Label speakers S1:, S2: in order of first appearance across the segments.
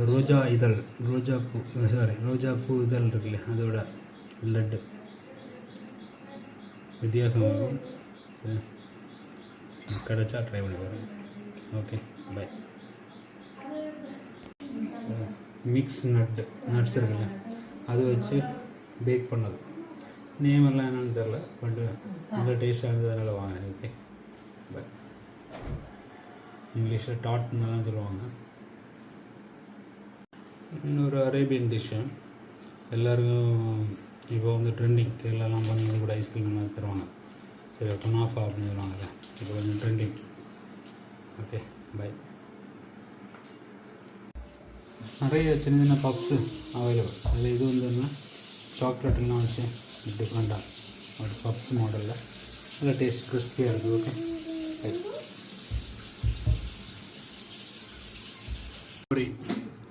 S1: ரோஜா இதழ் ரோஜா பூ சாரி ரோஜா பூ இதழ் இருக்குல்ல அதோட லட்டு. வித்தியாசம் இருக்கும் கிடைச்சா ட்ரை பண்ணி பாருங்கள் okay bye mix nut nuts இருக்குல்ல அது வச்சு பேக் பண்ணது. நேம் எல்லாம் என்னன்னு தெரில பட் நல்லா டேஸ்ட்டாக இருந்ததுனால வாங்கினேன். ஓகே பை இங்கிலீஷில் டாட்னெல்லாம் சொல்லுவாங்க. இன்னொரு அரேபியன் டிஷ்ஷு எல்லாருக்கும் இப்போ வந்து ட்ரெண்டிங் கேரளாலாம் பண்ணி கூட ஐஸ்கிரீம் மாதிரி தருவாங்க. சரி குனாஃபா அப்படின்னு சொல்லுவாங்கல்ல இப்போ கொஞ்சம் ட்ரெண்டிங் ஓகே பை நிறைய சின்ன சின்ன பப்ஸு அவைலபிள் அதில் இது வந்து என்ன? சாக்லேட்லாம் வச்சு டிஃப்ரெண்ட்டாக ஒரு பப்ஸ் மாடலில் நல்ல டேஸ்ட் கிறிஸ்பியாக இருக்குது ஓகே பை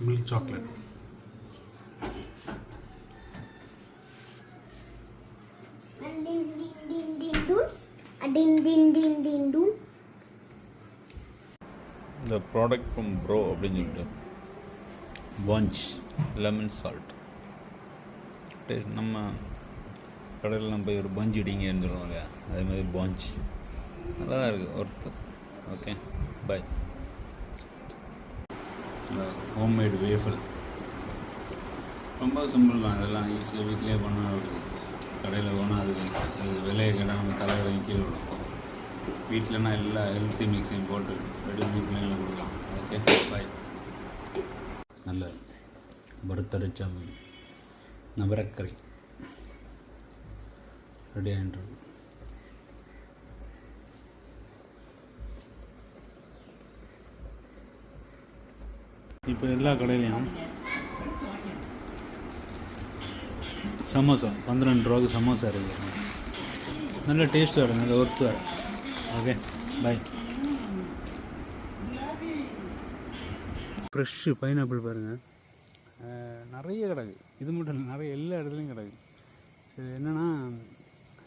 S1: மில்க் சாக்லேட்.
S2: இந்த ப்ராடக்ட் ஃப்ரம் ப்ரோ அப்படின்னு சொல்லிட்டு. பஞ்ச் லெமன் சால்ட் நம்ம கடையில் நம்ம போய் ஒரு பஞ்ச் இடிங்கன்னு சொல்லுவோம் இல்லையா அதே மாதிரி பஞ்ச் நல்லா தான் இருக்குது worth okay bye homemade waffle ரொம்ப சிம்பிள் தான். இதெல்லாம் ஈஸியாக வீட்டிலே பண்ணால் கடையில் போனால் அது அது விலையை கேட்டால் நம்ம தலையில் கீழே விடும் வீட்டிலனா எல்லா ஹெல்த்தி மிக்ஸையும் போட்டு ரெடி பண்ணி பிள்ளைங்களுக்கு கொடுக்கலாம். ஓகே பாய் நல்ல வறுத்தரைச்ச நவரக்கறி. ரெடி ஆகிட்டு இப்போ எல்லா கடையிலையும் சமோசா பன்னிரெண்டு ரூபாய்க்கு சமோசா இருக்குது நல்ல டேஸ்ட்டாக இருக்கும் நல்ல ஒர்த்து வரும் ஓகே பாய் ஃப்ரெஷ்ஷு பைனாப்பிள் பாருங்கள் நிறைய கிடக்கு. இது மட்டும் இல்லை நிறைய எல்லா இடத்துலையும் கிடக்கு. இது என்னென்னா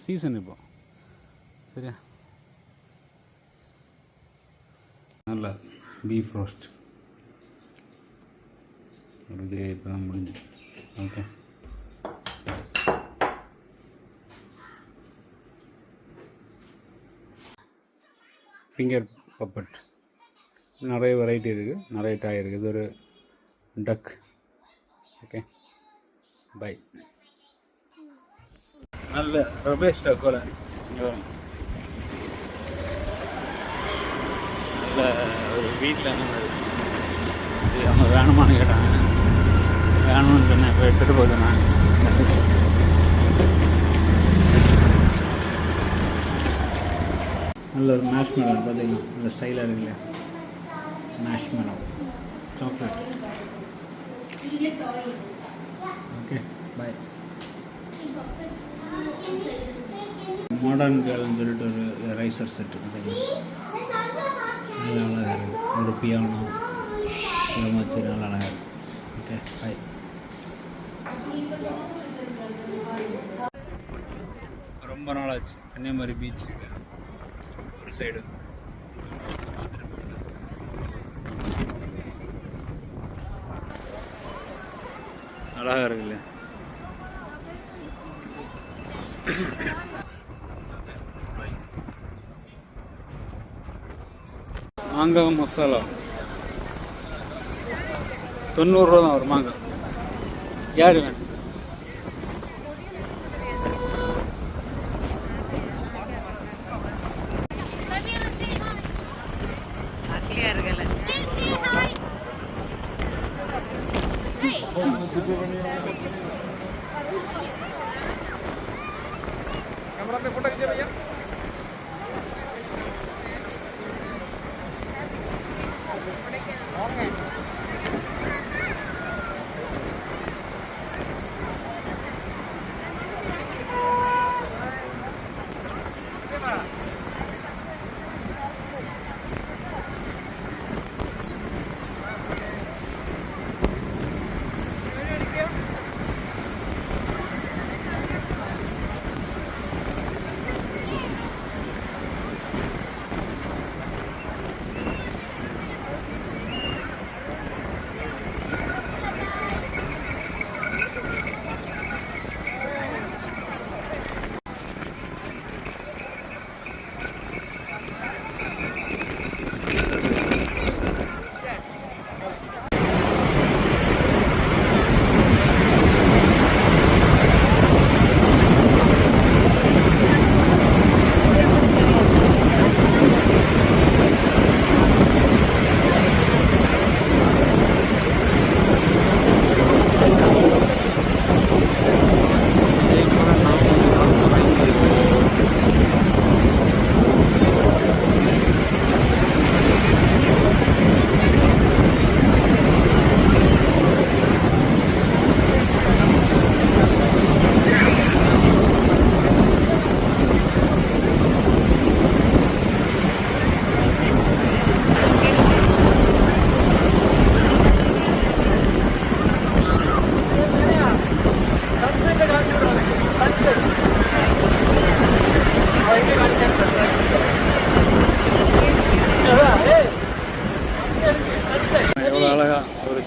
S2: சீசன் இப்போ. சரியா? நல்லா பீஃப் ரோஸ்ட் ரெடியாக இப்போ தான் முடிஞ்சு ஓகே. ஃபிங்கர் பப்பட் நிறைய வெரைட்டி இருக்குது நிறைய டாய் இருக்குது இது ஒரு டக் ஓகே பை நல்ல ரொபேஸ்டா டக்கோல நல்ல ஒரு வீட்டில் நம்ம இது அவங்க வேணுமான்னு கேட்டாங்க. வேணும்னு சொன்னேன் இப்போ எடுத்துகிட்டு போகுது நான் நல்ல ஒரு மேஷ் மேடம் பார்த்தீங்கன்னா நல்ல ஸ்டைலாக இருக்குல்ல. Mash madam chocolate okay bye modern கேர்ள்னு சொல்லிட்டு ஒரு ரைசர் செட் பார்த்தீங்கன்னா நல்ல அழகாக இருக்குது ஒரு பியானோ இதெல்லாம் வச்சு நல்லா அழகாக இருக்குது ஓகே பாய் ரொம்ப நாளாச்சு. கன்னியாகுமரி பீச் ஒரு சைடு அழகாக இருக்குல்ல. மாங்காய் மசாலா. தொண்ணூறுரூவா தான் ஒரு மாங்காய். யார் வேணும்? कैमरा पे फोटो खींचे भैया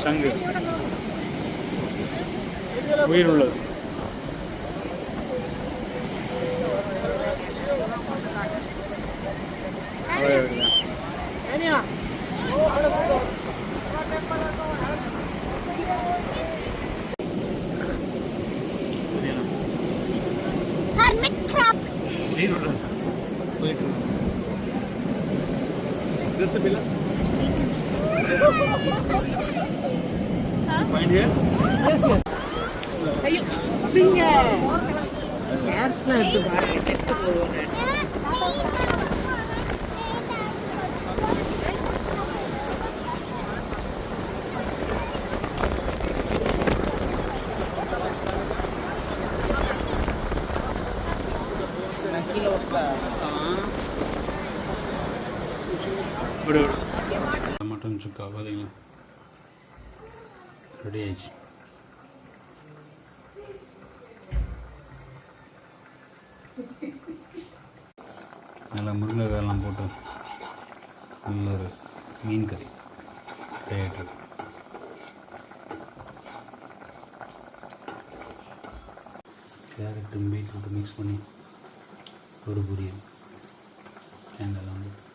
S2: சங்கு உயிருள்ளது உயிருள்ளது உயிருள்ளது This is the pillar. அழகா இருக்குதா?
S3: ஹர்மிட் கிராப்
S2: விடு விடு மட்டன் சுக்கா பார்த்தீங்களா ரெடி ஆயிடுச்சு நல்லா முருங்கைக்காயெல்லாம் போட்டு நல்ல ஒரு மீன் கறி டேட்டு கேரட்டும் பீட்ரூட்டும் மிக்ஸ் பண்ணி ஒரு பொரியல். தேங்காய்லாம் போட்டு